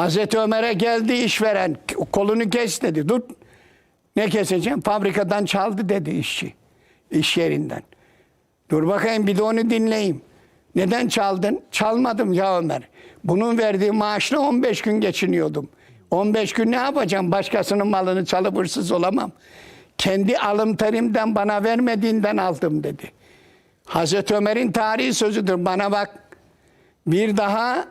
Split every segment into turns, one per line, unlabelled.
Hazreti Ömer'e geldi işveren kolunu kes dedi. Dur ne keseceğim? Fabrikadan çaldı dedi işçi. iş yerinden. Dur bakayım bir de onu dinleyeyim. Neden çaldın? Çalmadım ya Ömer. Bunun verdiği maaşla 15 gün geçiniyordum. 15 gün ne yapacağım? Başkasının malını çalıp hırsız olamam. Kendi alım terimden bana vermediğinden aldım dedi. Hazreti Ömer'in tarihi sözüdür. Bana bak bir daha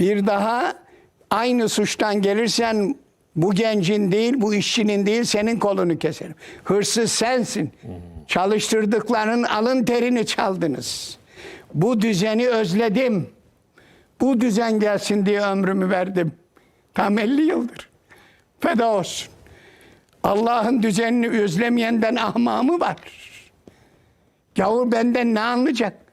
bir daha aynı suçtan gelirsen bu gencin değil, bu işçinin değil senin kolunu keserim. Hırsız sensin. Çalıştırdıklarının alın terini çaldınız. Bu düzeni özledim. Bu düzen gelsin diye ömrümü verdim. Tam 50 yıldır. Feda olsun. Allah'ın düzenini özlemeyenden ahma mı var? Gavur benden ne anlayacak?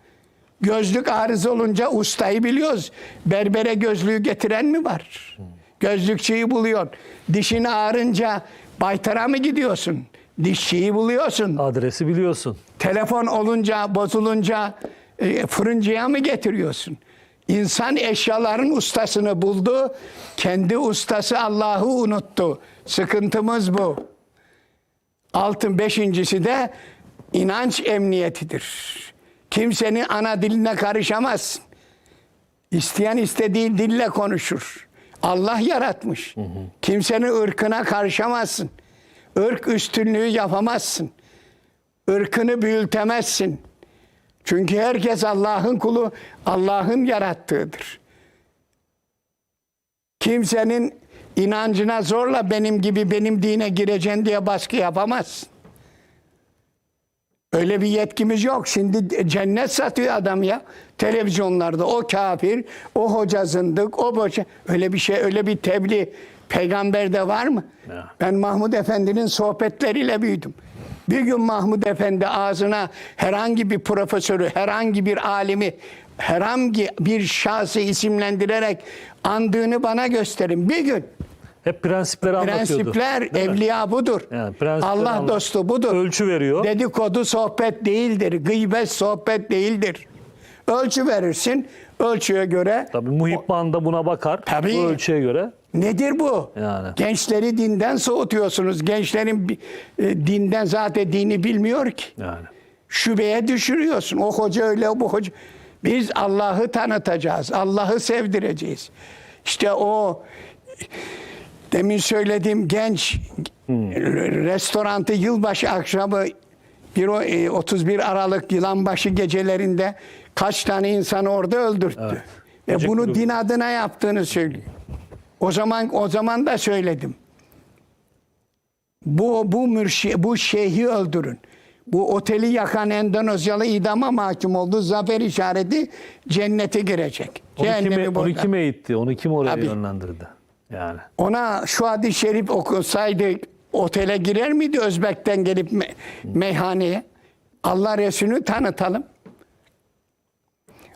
Gözlük arıza olunca ustayı biliyoruz. Berbere gözlüğü getiren mi var? Gözlükçüyü buluyor. Dişin ağrınca baytara mı gidiyorsun? Dişçiyi buluyorsun.
Adresi biliyorsun.
Telefon olunca, bozulunca e, fırıncıya mı getiriyorsun? İnsan eşyaların ustasını buldu. Kendi ustası Allah'ı unuttu. Sıkıntımız bu. Altın beşincisi de inanç emniyetidir. Kimsenin ana diline karışamaz. İsteyen istediği dille konuşur. Allah yaratmış. Kimsenin ırkına karışamazsın. Irk üstünlüğü yapamazsın. Irkını büyültemezsin. Çünkü herkes Allah'ın kulu, Allah'ın yarattığıdır. Kimsenin inancına zorla benim gibi benim dine gireceksin diye baskı yapamazsın. Öyle bir yetkimiz yok. Şimdi cennet satıyor adam ya. Televizyonlarda o kafir, o hoca zındık, o boşa. Öyle bir şey, öyle bir tebliğ peygamberde var mı?
Ya.
Ben Mahmud Efendi'nin sohbetleriyle büyüdüm. Bir gün Mahmud Efendi ağzına herhangi bir profesörü, herhangi bir alimi, herhangi bir şahsı isimlendirerek andığını bana gösterin. Bir gün.
Hep prensipleri anlatıyordu.
Prensipler, evliya budur.
Yani prensipleri
Allah
anlat-
dostu budur.
Ölçü veriyor.
Dedikodu sohbet değildir. Gıybet sohbet değildir. Ölçü verirsin. Ölçüye göre
Tabii muhibban da buna bakar.
Tabii.
Bu ölçüye göre.
nedir bu?
Yani.
Gençleri dinden soğutuyorsunuz. Gençlerin bi- e, dinden zaten dini bilmiyor ki.
Yani.
Şüpheye düşürüyorsun. O hoca öyle bu hoca. Biz Allah'ı tanıtacağız. Allah'ı sevdireceğiz. İşte o demin söylediğim genç restorantı yılbaşı akşamı bir o- e, 31 Aralık yılanbaşı gecelerinde kaç tane insanı orada öldürttü. Ve
Gece
bunu
kulübü.
din adına yaptığını söylüyor. O zaman o zaman da söyledim. Bu bu mürşi, bu şeyhi öldürün. Bu oteli yakan Endonezyalı idama mahkum oldu. Zafer işareti cennete girecek.
Onu
Cehennemi
kime, onu
burada.
kime itti? Onu kim oraya
Tabii.
yönlendirdi? Yani.
Ona şu hadis-i şerif okusaydı otele girer miydi Özbek'ten gelip me- meyhaneye? Allah Resulü'nü tanıtalım.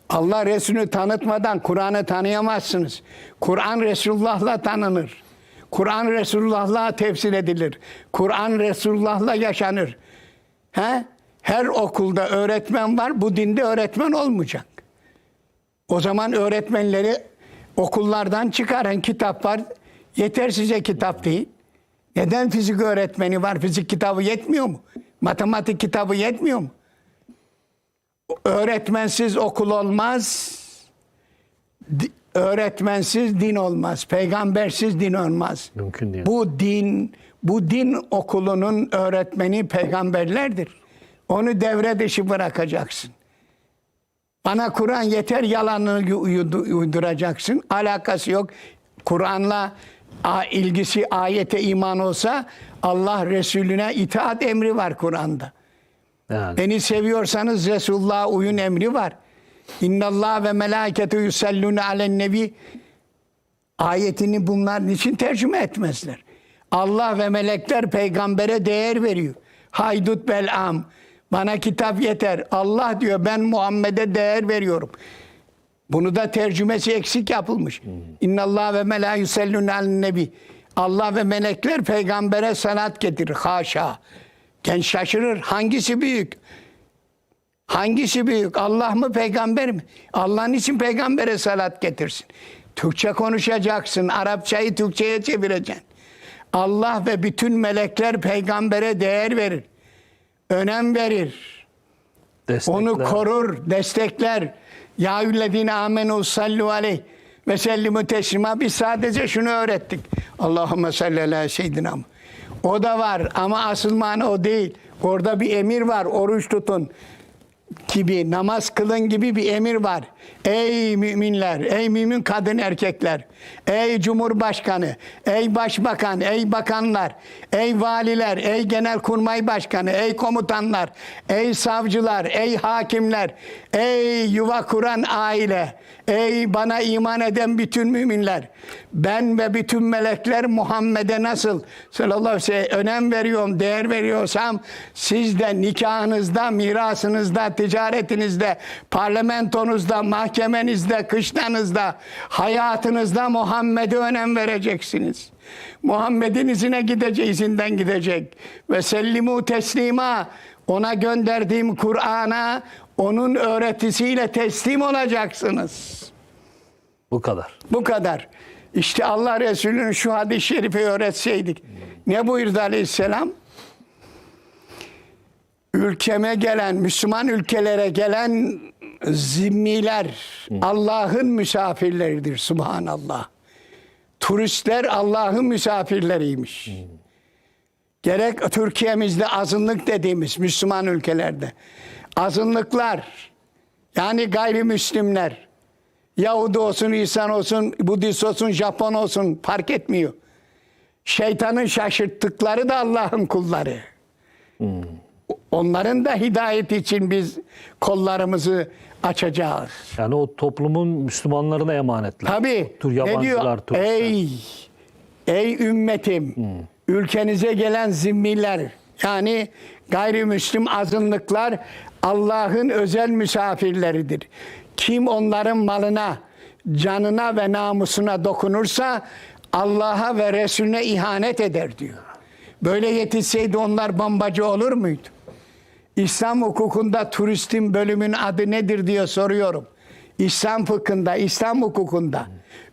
Allah Resulü'nü tanıtmadan Kur'an'ı tanıyamazsınız. Kur'an Resulullah'la tanınır. Kur'an Resulullah'la tefsir edilir. Kur'an Resulullah'la yaşanır. He? Her okulda öğretmen var. Bu dinde öğretmen olmayacak. O zaman öğretmenleri okullardan çıkarın kitap var. Yeter size kitap değil. Neden fizik öğretmeni var? Fizik kitabı yetmiyor mu? Matematik kitabı yetmiyor mu? Öğretmensiz okul olmaz. Öğretmensiz din olmaz. Peygambersiz din olmaz.
Mümkün değil.
Bu din, bu din okulunun öğretmeni peygamberlerdir. Onu devre dışı bırakacaksın. Bana Kur'an yeter yalanını uydu- uyduracaksın. Alakası yok. Kur'an'la ilgisi ayete iman olsa Allah Resulüne itaat emri var Kur'an'da.
Yani.
Beni seviyorsanız Resulullah'a uyun emri var. İnnallah ve melâketu yusellûne alen nebi ayetini bunlar için tercüme etmezler. Allah ve melekler peygambere değer veriyor. Haydut belam. Bana kitap yeter. Allah diyor ben Muhammed'e değer veriyorum. Bunu da tercümesi eksik yapılmış. İnnallah ve melâ yusellûne alen nebi. Allah ve melekler peygambere sanat getirir. Haşa. Genç şaşırır. Hangisi büyük? Hangisi büyük? Allah mı peygamber mi? Allah için peygambere salat getirsin? Türkçe konuşacaksın. Arapçayı Türkçe'ye çevireceksin. Allah ve bütün melekler peygambere değer verir. Önem verir.
Destekler.
Onu korur, destekler. Ya yüllezine amenu sallu aleyh ve sellimu teslima. Biz sadece şunu öğrettik. Allahümme salli ala seyyidina. O da var ama asıl mana o değil. Orada bir emir var. Oruç tutun gibi, namaz kılın gibi bir emir var. Ey müminler, ey mümin kadın erkekler, ey cumhurbaşkanı, ey başbakan, ey bakanlar, ey valiler, ey genelkurmay başkanı, ey komutanlar, ey savcılar, ey hakimler, ey yuva kuran aile, ey bana iman eden bütün müminler, ben ve bütün melekler Muhammed'e nasıl sallallahu aleyhi ve sellem önem veriyorum, değer veriyorsam siz de nikahınızda, mirasınızda, ticaretinizde, parlamentonuzda, mahkemenizde, kışlanızda, hayatınızda Muhammed'e önem vereceksiniz. Muhammed'in izine gideceği, izinden gidecek. Ve sellimu teslima ona gönderdiğim Kur'an'a onun öğretisiyle teslim olacaksınız.
Bu kadar.
Bu kadar. İşte Allah Resulü'nün şu hadis-i şerifi öğretseydik. Ne buyurdu aleyhisselam? Ülkeme gelen, Müslüman ülkelere gelen zimmiler Allah'ın misafirleridir. Subhanallah. Turistler Allah'ın misafirleriymiş. Gerek Türkiye'mizde azınlık dediğimiz Müslüman ülkelerde. Azınlıklar yani gayrimüslimler Yahudi olsun, İnsan olsun, Budist olsun, Japon olsun fark etmiyor. Şeytanın şaşırttıkları da Allah'ın kulları. Onların da hidayet için biz kollarımızı açacağız.
Yani o toplumun Müslümanlarına emanetler.
Tabii.
Tür
ne diyor?
turistler.
Ey, ey ümmetim, ülkenize gelen zimmiler, yani gayrimüslim azınlıklar Allah'ın özel misafirleridir. Kim onların malına, canına ve namusuna dokunursa Allah'a ve Resulüne ihanet eder diyor. Böyle yetişseydi onlar bombacı olur muydu? İslam hukukunda turistin bölümün adı nedir diye soruyorum. İslam fıkhında, İslam hukukunda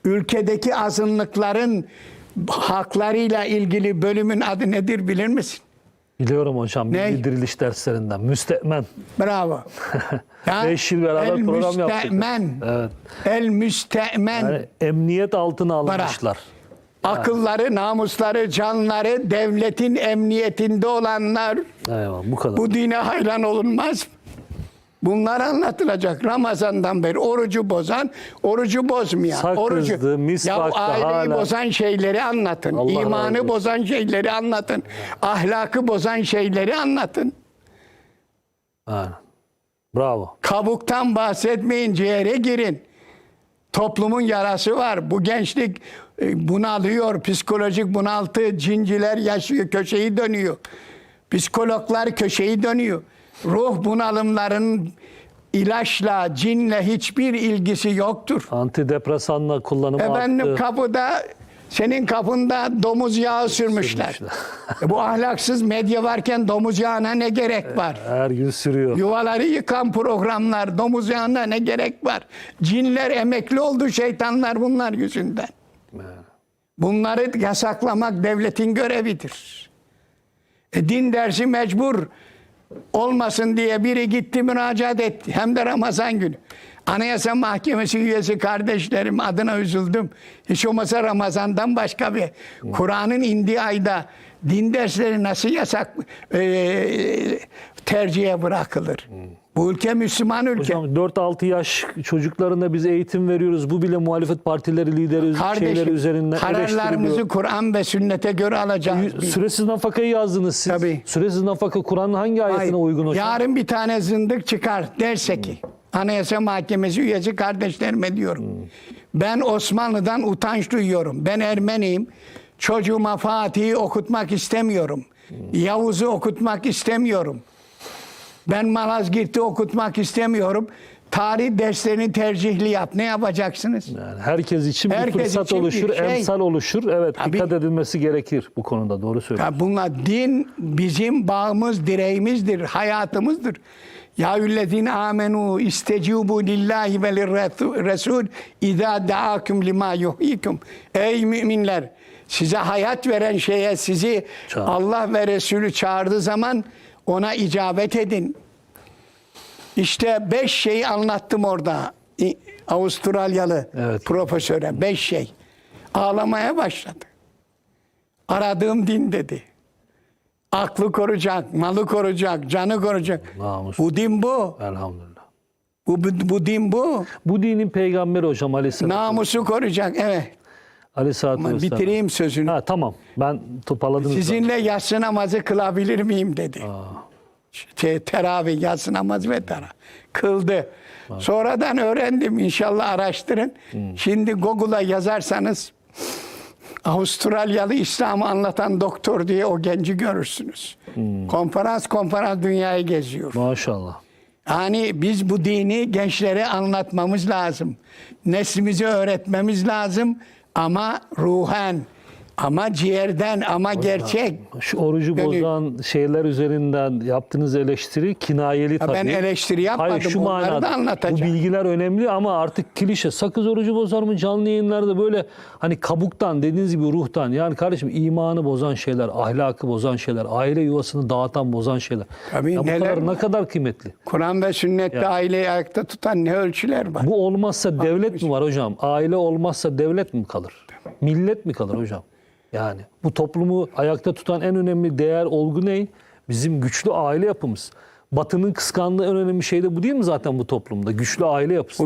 ülkedeki azınlıkların haklarıyla ilgili bölümün adı nedir bilir misin?
Biliyorum hocam
Ne?
bir diriliş derslerinden. Müstemen.
Bravo. Ya,
Beş yıl beraber
el
program yaptık.
müstemen.
Evet.
El müstemen.
Yani emniyet altına alınmışlar.
Akılları, namusları, canları devletin emniyetinde olanlar
Eyvallah bu kadar.
Bu dine hayran olunmaz. Bunlar anlatılacak Ramazan'dan beri. Orucu bozan, orucu bozmayan.
Sakızdı,
orucu, ya aileyi
hala-
bozan şeyleri anlatın.
Allah razı
imanı bozan şeyleri anlatın. Ahlakı bozan şeyleri anlatın.
Bravo.
Kabuktan bahsetmeyin, ciğere girin. Toplumun yarası var. Bu gençlik bunalıyor. Psikolojik bunaltı, cinciler yaşıyor, köşeyi dönüyor. Psikologlar köşeyi dönüyor. Ruh bunalımların ilaçla, cinle hiçbir ilgisi yoktur.
Antidepresanla kullanımı
Efendim
arttı.
kapıda senin kapında domuz yağı sürmüşler. E bu ahlaksız medya varken domuz yağına ne gerek var?
Her gün sürüyor.
Yuvaları yıkan programlar, domuz yağına ne gerek var? Cinler emekli oldu şeytanlar bunlar yüzünden. Bunları yasaklamak devletin görevidir. E, din dersi mecbur olmasın diye biri gitti müracaat etti. Hem de Ramazan günü. Anayasa Mahkemesi üyesi kardeşlerim adına üzüldüm. Hiç olmasa Ramazan'dan başka bir Kur'an'ın indiği ayda din dersleri nasıl yasak e, tercihe bırakılır? Bu ülke Müslüman ülke.
Hocam 4-6 yaş çocuklarına biz eğitim veriyoruz. Bu bile muhalefet partileri lideri şeyleri
Kardeşim
üzerinden
kararlarımızı. Kur'an ve sünnete göre alacağız. biz.
Süresiz nafakayı yazdınız siz.
Tabii.
Süresiz nafaka Kur'an'ın hangi ayetine
Hayır.
uygun hocam?
Yarın bir tane zındık çıkar derse ki Anayasa Mahkemesi üyesi kardeşlerime diyorum. Ben Osmanlı'dan utanç duyuyorum. Ben Ermeniyim. Çocuğuma Fatih'i okutmak istemiyorum. Yavuz'u okutmak istemiyorum. Ben Malazgirt'i okutmak istemiyorum. Tarih derslerini tercihli yap. Ne yapacaksınız?
Yani herkes için bir
Herkes
fırsat
için bir
oluşur,
şey.
emsal oluşur. Evet,
Tabii.
dikkat edilmesi gerekir bu konuda. Doğru söylüyorsun.
Bunlar din bizim bağımız, direğimizdir, hayatımızdır. Ya üllezine amenu istecibu lillahi ve lirresul idâ da'akum lima yuhyikum. Ey müminler size hayat veren şeye sizi
Çağır.
Allah ve Resulü çağırdığı zaman ona icabet edin. İşte beş şeyi anlattım orada. Avustralyalı
Evet.
profesöre beş şey. Ağlamaya başladı. Aradığım din dedi. Aklı koruyacak, malı koruyacak, canı koruyacak.
Namus.
Bu din bu.
Elhamdülillah.
Bu, bu, bu din bu.
Bu dinin peygamberi hocam aleyhissalatü,
Namusu koruyacak. Evet.
Aleyhissalatü
Ama
vesselam.
bitireyim sözünü.
Ha tamam. Ben toparladım.
Sizinle yatsı namazı kılabilir miyim dedi. Şey, teravih, yatsı namazı ve teravih. Kıldı. Sonradan öğrendim. İnşallah araştırın. Şimdi Google'a yazarsanız Avustralyalı İslam'ı anlatan doktor diye o genci görürsünüz. Konferans konferans dünyayı geziyor.
Maşallah.
Yani biz bu dini gençlere anlatmamız lazım. Neslimize öğretmemiz lazım ama ruhen, ama ciğerden, ama gerçek.
Şu orucu
Yani-
bozan şeyler üzerinden yaptığınız eleştiri kinayeli tabii.
ben eleştiri yapmadım,
Hayır, şu
onları da
manada.
anlatacağım.
Bu bilgiler önemli ama artık klişe. Sakız orucu bozar mı canlı yayınlarda böyle hani kabuktan dediğiniz gibi ruhtan. Yani kardeşim imanı bozan şeyler, ahlakı bozan şeyler, aile yuvasını dağıtan bozan şeyler.
Tabii,
ya bu
neler
kadar
var?
ne kadar kıymetli.
Kur'an ve sünnette aileyi ayakta tutan ne ölçüler var.
Bu olmazsa devlet mi var hocam? Aile olmazsa devlet mi kalır? Millet mi kalır hocam? Yani bu toplumu ayakta tutan en önemli değer olgu ne? Bizim güçlü aile yapımız. Batı'nın kıskandığı en önemli şey de bu değil mi zaten bu toplumda? Güçlü aile yapısı.